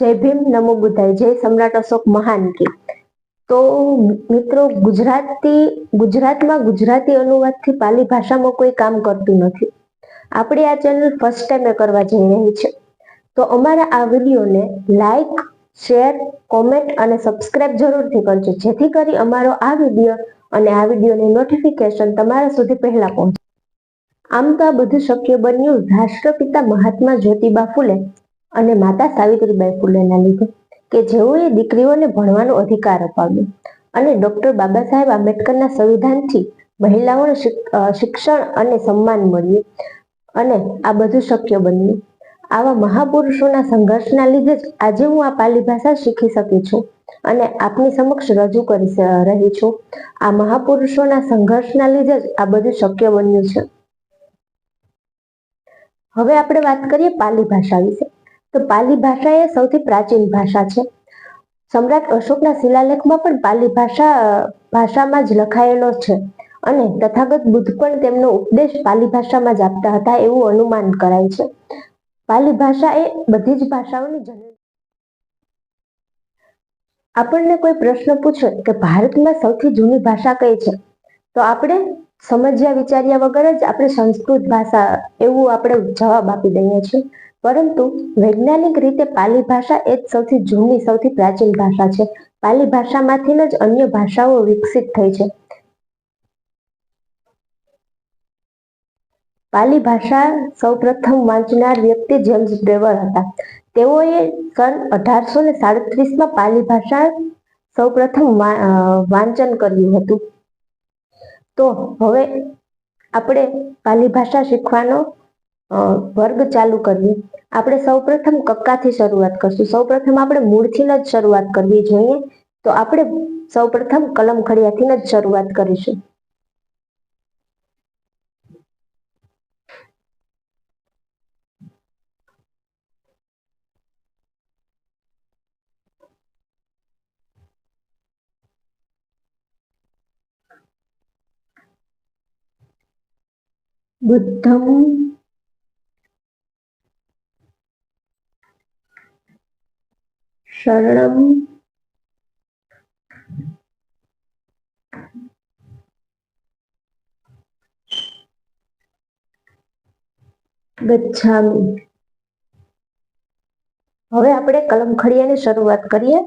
જય ભીમ, નમો બુદ્ધાય જય સમ્રાટ અશોક મહાન કી. તો મિત્રો, ગુજરાતી, ગુજરાતમાં ગુજરાતી અનુવાદથી પાલી ભાષામાં કોઈ કામ કરતું નથી. આપણે આ ચેનલ ફર્સ્ટ ટાઈમે કરવા જઈ રહી છે. તો અમારા આ વિડીયોને લાઈક શેર કોમેન્ટ અને સબસ્ક્રાઇબ જરૂરથી કરજો. જેથી કરી અમારો આ વીડિયો અને આ વિડીયોની નોટિફિકેશન તમારા સુધી પહેલા પહોંચે. આમ તો આ બધું શક્ય બન્યું રાષ્ટ્રપિતા મહાત્મા જ્યોતિબા ફૂલે અને માતા સાવિત્રીબાઈ ફૂલેના લીધે કે જેઓએ દીકરીઓને ભણવાનો અધિકાર અપાવ્યો. અને ડોક્ટર બાબા સાહેબ આંબેડકરના સંવિધાનથી મહિલાઓને શિક્ષણ અને સન્માન મળ્યું અને આ બધું શક્ય બન્યું. આવા મહાપુરુષોના સંઘર્ષના લીધે જ આજે હું આ પાલી ભાષા શીખી શકી છું અને આપની સમક્ષ રજૂ કરી રહી છું. આ મહાપુરુષોના સંઘર્ષના લીધે જ આ બધું શક્ય બન્યું છે. હવે આપણે વાત કરીએ પાલી ભાષા વિશે. તો પાલી ભાષા એ સૌથી પ્રાચીન ભાષા છે. સમ્રાટ અશોકના શિલાલેખમાં પણ પાલી ભાષા, ભાષામાં જ લખાયેલો છે અને તથાગત બુદ્ધ પણ તેમનો ઉપદેશ પાલી ભાષામાં જ આપતા હતા એવું અનુમાન કરાય છે. પાલી ભાષા એ બધી જ ભાષાઓની જનની આપણને કોઈ પ્રશ્ન પૂછે કે ભારતમાં સૌથી જૂની ભાષા કઈ છે? તો આપણે સમજ્યા વિચાર્યા વગર જ આપણે સંસ્કૃત ભાષા એવું આપણે જવાબ આપી દઈએ છીએ. પરંતુ વૈજ્ઞાનિક રીતે પાલી ભાષા એ જ સૌથી જૂની, સૌથી પ્રાચીન ભાષા છે. પાલી ભાષામાંથી જ અન્ય ભાષાઓ વિકસિત થઈ છે. પાલી ભાષા સૌપ્રથમ વાંચનાર વ્યક્તિ જેમ્સ બ્રેવર હતા. તેઓએ સન અઢારસો ને સાડત્રીસમાં પાલી ભાષા સૌપ્રથમ વાંચન કર્યું હતું. તો હવે આપણે પાલી ભાષા શીખવાનો વર્ગ ચાલુ કરીએ આપણે સૌપ્રથમ કક્કાથી શરૂઆત કરશું. સૌપ્રથમ આપણે મૂળથી જ શરૂઆત કરવી જોઈએ. તો આપણે સૌપ્રથમ કલમ ખડિયાથી જ શરૂઆત કરીશું. બુદ્ધમ શરણમ ગચ્છામી હવે આપણે કલમ ખડિયાની શરૂઆત કરીએ.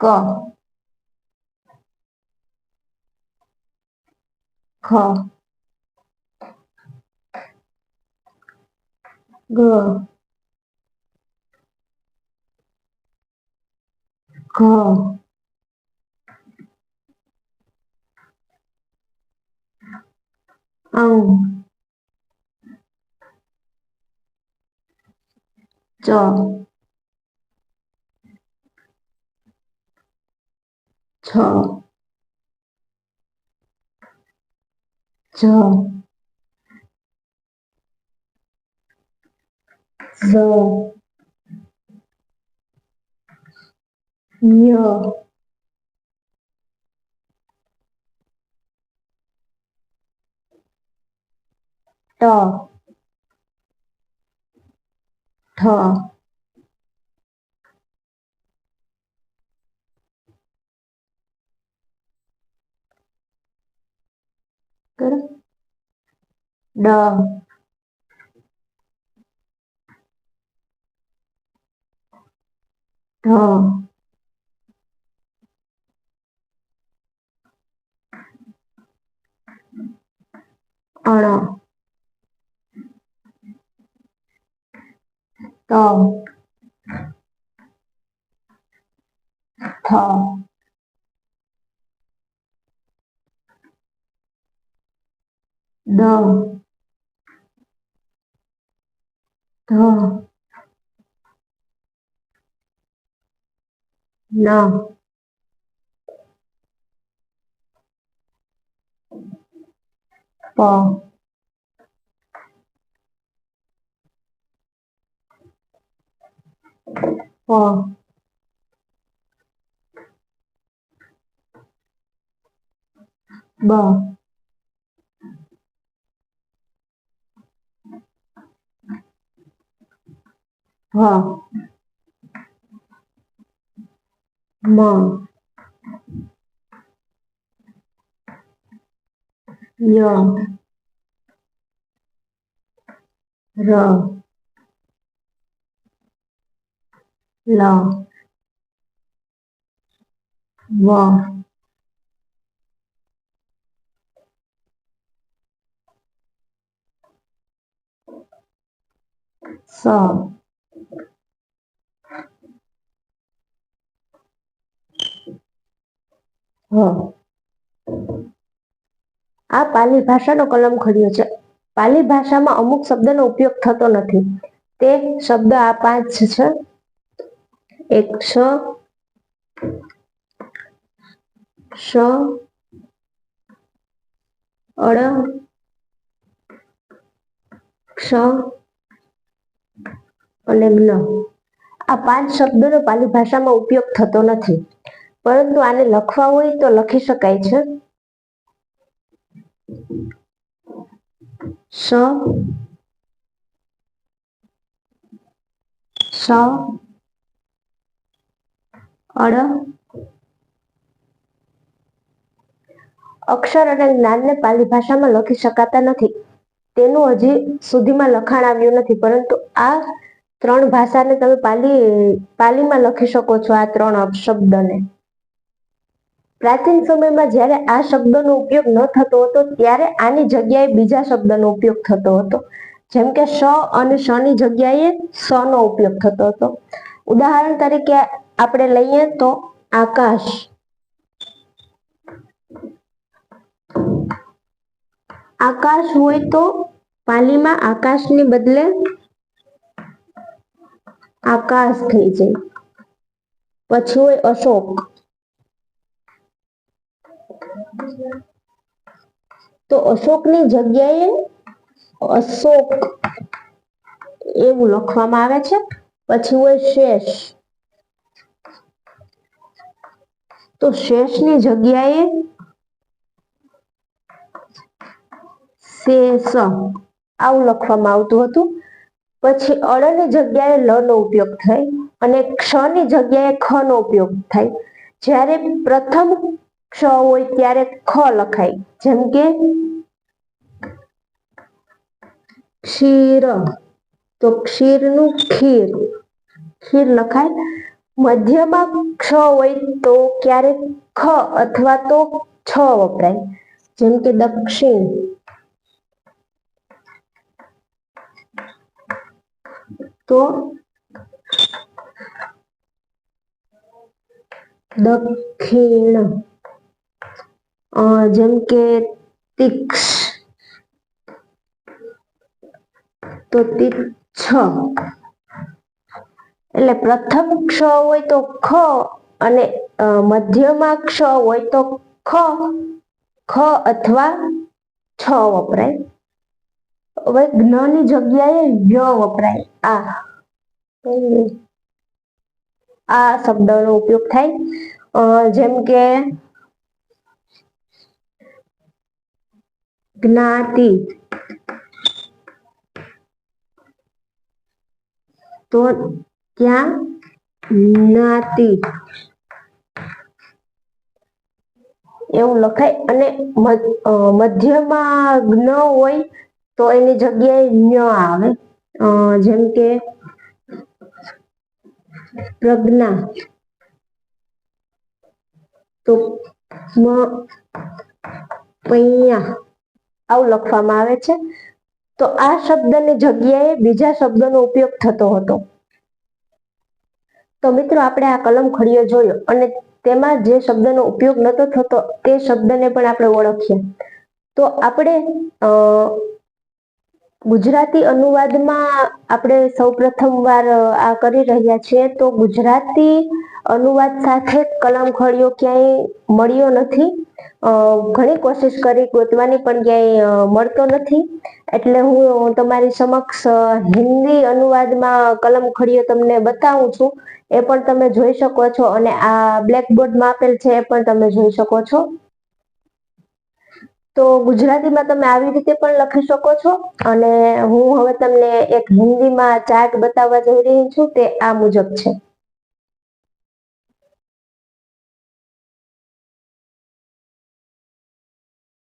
ક. ખ. 个个嗯，这 Oh. giờ. Nhờ. Tờ. Thờ. Good. đờ. Ờ thường Alo. Tồn. Thờ. Đơn. Thường. N. P. P. B. H. મ ય ર લ વ સ હ આ પાલી ભાષાનો કલમ ખડ્યો છે. પાલી ભાષામાં અમુક શબ્દનો ઉપયોગ થતો નથી. તે શબ્દ આ પાંચ છે. એક શ શ અળ, ક્ષ અને જ્ઞ આ પાંચ શબ્દોનો પાલી ભાષામાં ઉપયોગ થતો નથી. પરંતુ આને લખવા હોય તો લખી શકાય છે. અક્ષર અને જ્ઞાનને પાલી ભાષામાં લખી શકાતા નથી. તેનું હજી સુધીમાં લખાણ આવ્યું નથી, પરંતુ આ ત્રણ ભાષાને તમે પાલી, પાલીમાં લખી શકો છો, આ ત્રણ શબ્દને પ્રાચીન સમયમાં જ્યારે આ શબ્દનો ઉપયોગ ન થતો હતો, ત્યારે આની જગ્યાએ બીજા શબ્દનો ઉપયોગ થતો હતો. જેમ કે શ અને શ જગ્યાએ સ નો ઉપયોગ થતો હતો. ઉદાહરણ તરીકે આપણે લઈએ તો આકાશ. આકાશ હોય તો પાલીમાં આકાશની બદલે આકાશ થઈ જાય. પછી હોય અશોક. તો અશોકની જગ્યાએ અશોક એવું લખવામાં આવે છે, પછી હોય શેષ. તો શેષની જગ્યાએ શેષ, આવું લખવામાં આવતું હતું. પછી અળની જગ્યાએ લ નો ઉપયોગ થાય અને ક્ષની જગ્યાએ ખ નો ઉપયોગ થાય. જ્યારે પ્રથમ ક્ષ હોય ત્યારે ખ લખાય. જેમ કે ક્ષીર. તો ક્ષીરનું ખીર. ખીર લખાય. મધ્યમાં ક્ષ હોય તો ક્યારેક ખ અથવા તો છ વપરાય. જેમ કે દક્ષિણ. તો દક્ષિણ. જેમ કે તીક્ષ. તો તીક્ષ. એટલે પ્રથમ ક્ષ હોય તો ખ અને મધ્યમાં ક્ષ હોય તો ખ. ખ અથવા છ વપરાય. હવે જ્ઞની જગ્યાએ ય વપરાય. આ. આ શબ્દનો ઉપયોગ થાય. જેમ કે જ્ઞાતિ. તો ત્યાં જ્ઞાતિ. એવું લખાય. અને મધ્યમાં જ્ઞ હોય તો એની જગ્યાએ જ્ઞ આવે. જેમ કે પ્રજ્ઞા. તો પૈયા. આવું લખવામાં આવે છે. તો આ શબ્દની જગ્યાએ બીજા શબ્દનો ઉપયોગ થતો હતો. તો મિત્રો આપણે આ કલમ ખડીયો જોયો અને તેમાં જે શબ્દનો ઉપયોગ નતો થતો તે શબ્દને પણ આપણે ઓળખીએ. તો આપણે ગુજરાતી અનુવાદમાં આપણે સૌ પ્રથમ વાર આ કરી રહ્યા છીએ. તો ગુજરાતી અનુવાદ સાથે કલમ ખડીયો ક્યાંય મળ્યો નથી. ઘણી કોશિશ કરી ગોતવાની પણ ક્યાંય મળતો નથી. એટલે હું તમારી સમક્ષ હિન્દી અનુવાદમાં કલમ ખડીયો તમને બતાવું છું. એ પણ તમે જોઈ શકો છો અને આ બ્લેકબોર્ડમાં આપેલ છે એ પણ તમે જોઈ શકો છો. તો ગુજરાતીમાં તમે આવી રીતે પણ લખી શકો છો અને હું હવે તમને એક હિન્દીમાં ચાર્ટ બતાવવા જઈ રહી છું તે આ મુજબ છે.